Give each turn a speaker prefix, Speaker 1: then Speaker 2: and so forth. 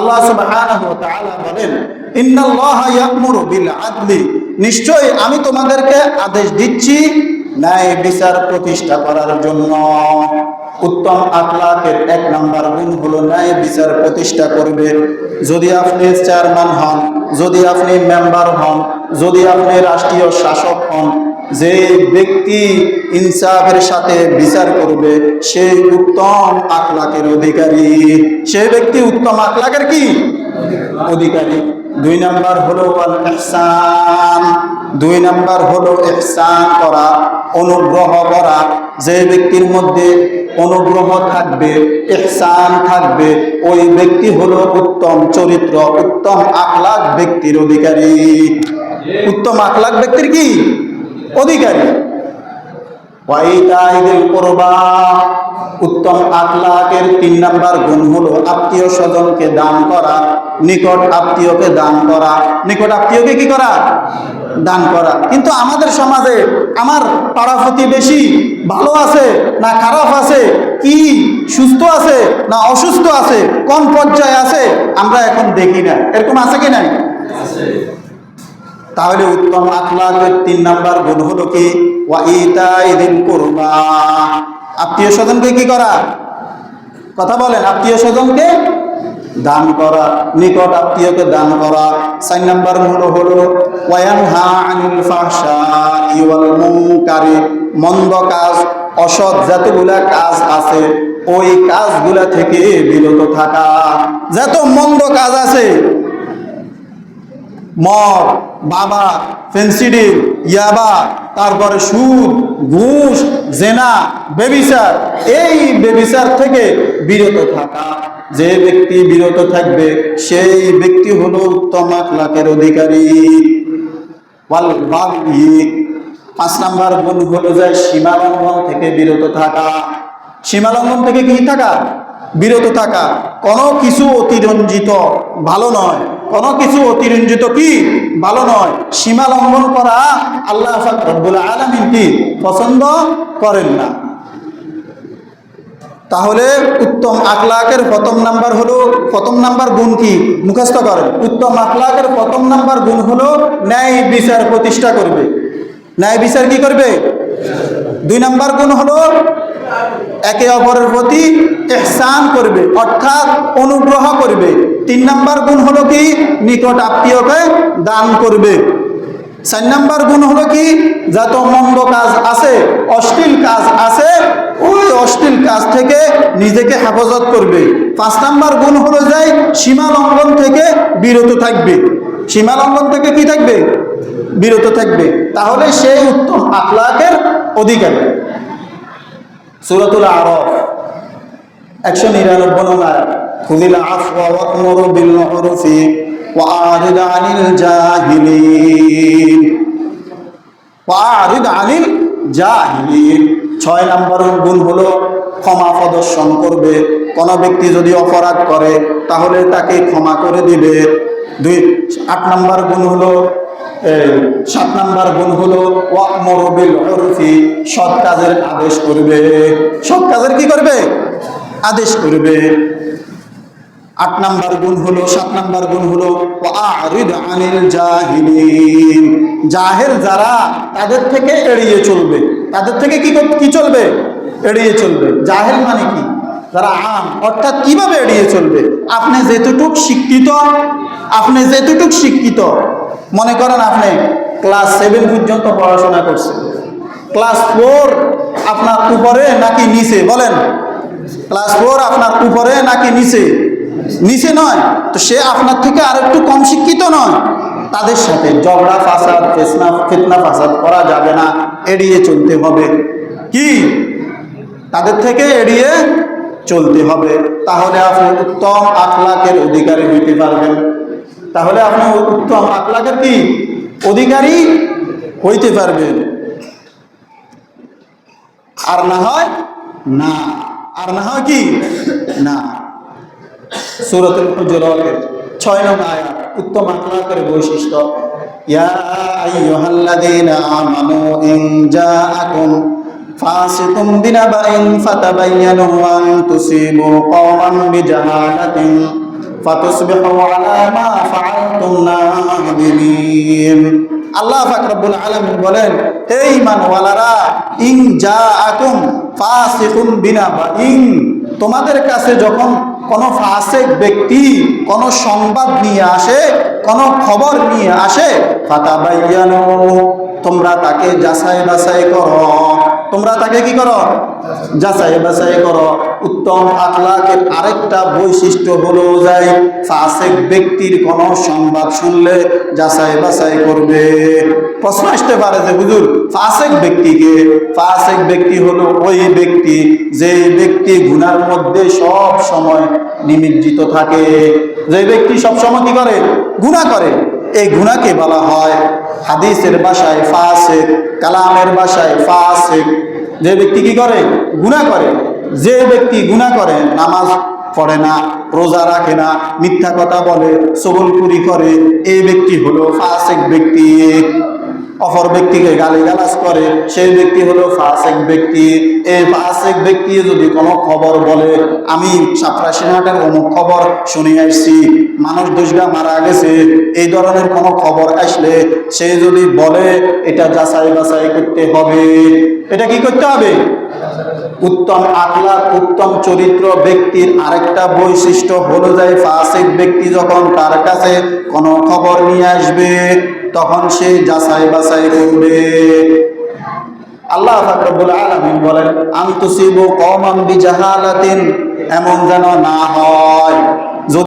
Speaker 1: আল্লাহ সুবহানাহু ওয়া তাআলা বলেন, ইন্নাল্লাহা ইয়া'মুরু বিল আদলি। নিশ্চয় আমি তোমাদেরকে আদেশ দিচ্ছি ন্যায় বিচার প্রতিষ্ঠা করার জন্য। উত্তম আখলাকের এক নাম্বার গুণ হলো ন্যায় বিচার প্রতিষ্ঠা করবে। যদি আপনি চেয়ারম্যান হন, যদি আপনি মেম্বার হন, যদি আপনি রাষ্ট্রীয় শাসক হন যে ব্যক্তি ইনসাফের সাথে বিচার করবে সেই উত্তম আখলাকের অধিকারী। সেই ব্যক্তি উত্তম আখলাকের কি? অধিকারী। দুই নাম্বার হলো আল ইহসান। দুই নাম্বার হলো ইহসান করা, অনুগ্রহ করা। যে ব্যক্তির মধ্যে অনুগ্রহ থাকবে, ইহসান থাকবে, ওই ব্যক্তি হলো উত্তম চরিত্র, উত্তম আখলাক ব্যক্তির অধিকারী। উত্তম আখলাক ব্যক্তির কি? অধিকারী। উত্তম আখলাকের তিন নাম্বার গুণ হলো আত্মীয় স্বজনকে দান করা, নিকট আত্মীয়কে দান করা। নিকট আত্মীয়কে কি করা? দান করা। কিন্তু আমাদের সমাজে আমার পাড়া প্রতিবেশী ভালো আছে না খারাপ আছে? কি সুস্থ আছে না অসুস্থ আছে? কোন পর্যায়ে আছে? আমরা এখন দেখি না। এরকম আছে কি নাই? তাহলে উত্তম আখলাকের তিন নাম্বার গুণ হলো কি? আত্মীয় স্বজনকে কি করা? কথা বলেন, আত্মীয় স্বজনকে দান করা, নিকট আত্মীয়কে দান করা। চার নাম্বার হলো হলো মন্দ কাজ, অসৎ যতগুলা কাজ আছে, ওই কাজগুলা থেকে বিরত থাকা। যত মন্দ কাজ আছে, মদ বাবা ফেন্সিডিল ইয়াবা, তারপরে সুদ, ঘুষ, জেনা বেবিচার এই বেবিচার থেকে বিরত থাকা। যে ব্যক্তি বিরত থাকবে, সেই ব্যক্তি হলো উত্তম আখলাকের অধিকারী। পাঁচ নাম্বার গুণ হলো যে সীমালঙ্ঘন থেকে বিরত থাকা। সীমালঙ্ঘন থেকে কি থাকা? বিরত থাকা। কোনো কিছু অতিরঞ্জিত, ভালো নয়। কোনো কিছু অতিরঞ্জিত কি? ভালো নয়। সীমা লঙ্ঘন করা আল্লাহ রব্বুল আলামিন কি পছন্দ করেন না। তাহলে উত্তম আখলাকের প্রথম নাম্বার হলো, প্রথম নাম্বার গুণ কি? মুখস্থ করেন। উত্তম আখলাকের প্রথম নাম্বার গুণ হলো ন্যায় বিচার প্রতিষ্ঠা করবে। ন্যায় বিচার কি করবে? দুই নাম্বার গুণ হলো একে অপরের প্রতি এহসান করবে, অর্থাৎ অনুগ্রহ করবে। তিন নাম্বার গুণ হলো কি? নিকট আত্মীয়কে দান করবে। চার নাম্বার গুণ হলো কি? যত মন্দ কাজ আছে, অশ্লীল কাজ আছে, ওই অশ্লীল কাজ থেকে নিজেকে হেফাজত করবে। পাঁচ নাম্বার গুণ হলো যে সীমা লঙ্ঘন থেকে বিরত থাকবে। সীমা লঙ্ঘন থেকে কি থাকবে? বিরত থাকবে। তাহলে সেই উত্তম আখলাকের অধিকারী। সুরতুল আরফ, একশো নিরানব্বই নম্বর আফওয়া ওয়াকমুরু বিল মারুফি ওয়ারিদ আনিল জাহিলিন। ওয়ারিদ আনিল জাহিলিন। ছয় নম্বর গুণ হলো ক্ষমা প্রদর্শন করবে। কোন ব্যক্তি যদি অপরাধ করে, তাহলে তাকে ক্ষমা করে দিবে। দুই, আট নম্বর গুণ হলো সাত নম্বর গুণ হলো ওয়াকমুরু বিল উরফি সৎ কাজের আদেশ করবে। সৎ কাজের কি করবে? আদেশ করবে। আট নাম্বার গুণ হলো, সাত নাম্বার গুণ হলো জাহের যারা, তাদের থেকে এড়িয়ে চলবে। তাদের থেকে কি কি চলবে? এড়িয়ে চলবে। জাহেল মানে কি? যারা আম, অর্থাৎ কীভাবে এড়িয়ে চলবে? আপনি যেতটুক শিক্ষিত, আপনি যেতটুক শিক্ষিত, মনে করেন আপনি ক্লাস সেভেন পর্যন্ত পড়াশোনা করছেন। ক্লাস ফোর আপনার উপরে নাকি নিচে? বলেন। ক্লাস ফোর আপনার উপরে নাকি নিচে? নিচে নয়। তো সে আপনার থেকে আর একটু কম শিক্ষিত নয়। তাদের সাথে ঝগড়া, ফাসাদ, ফেসনা, ফিতনা, ফাসাদ করা যাবে না। এড়িয়ে চলতে হবে। কি? তাদের থেকে এড়িয়ে চলতে হবে। তাহলে আপনি উত্তম আখলাকের অধিকারী হইতে পারবেন। তাহলে আপনি উত্তম আখলাকের কি? অধিকারী হইতে পারবেন। আর না হয় না। আর না হয় কি? না। সুরতুল হুজুরতের ছয় নং আয়াত, উত্তম আখলাকের বৈশিষ্ট্য। ইয়া আইয়ুহাল্লাযীনা আমানু ইন জাআকুম ফাসিকুম বিনাবাইন ফাতাবায়ানু আন তুসিবু কওমান বিজাহালাতিন ফাতুসবিহু আলা মা ফাআলতুম নাদিমিন আল্লাহ পাক রব্বুল আলামিন বলেন, হে ঈমানওয়ালারা, ইন জাআকুম ফাসিকুম বিনাবাইন, তোমাদের কাছে যখন কোনো ফাসেক ব্যক্তি কোনো সংবাদ নিয়ে আসে, কোনো খবর নিয়ে আসে ফাতা বাইয়ানো তোমরা তাকে যাচাই বাছাই করো। তোমরা তাকে কি করো? যাচাই বাছাই করো। উত্তম আখলাকের আরেকটা বৈশিষ্ট্য হলো যায় ফাসেক ব্যক্তির কোনো সংবাদ শুনলে যাচাই বাছাই করবে। প্রশ্ন আসতে পারে যে, হুজুর, ফাসেক ব্যক্তিকে ফাসেক ব্যক্তি হলো ওই ব্যক্তি যে ব্যক্তি গুনার মধ্যে সব সময় নিমজ্জিত থাকে। যে ব্যক্তি সব সময় কি করে? গুনাহ করে। এই গুনাহকে বলা হয় হাদিসের ভাষায় ফাসেক, কালামের ভাষায় ফাসেক। যে ব্যক্তি কি করে? গুনাহ করে। যে ব্যক্তি গুণা করে, নামাজ পড়ে না, রোজা রাখে না, মিথ্যা কথা বলে সবলপুরি করে, এই ব্যক্তি হলো ফাসেক ব্যক্তি। অপর ব্যক্তিকে গালি গালাজ করে, সেই ব্যক্তি হলো ফাসেক ব্যক্তি। এই ফাসেক ব্যক্তি যদি কোনো খবর বলে, আমি সাপ্রাসিনহাটের অমুক খবর শুনে আসছি, মানুষ দুষ্গা মারা গেছে, এই ধরনের কোনো খবর আসলে সে যদি বলে, এটা যাচাই বাছাই করতে হবে। এটা কি করতে হবে? উত্তম আখলাক, উত্তম চরিত্র ব্যক্তির আরেকটা বৈশিষ্ট্য হলো যায় ফাসিক ব্যক্তি যখন তার কাছে কোনো খবর নিয়ে আসবে তখন সে যাচাই বাছাই করবে। আল্লাহ ফাকরুল আলমিন বলেন, আন্তুসিবু কমান বিজাহালাতিন এমন যেন না হয়।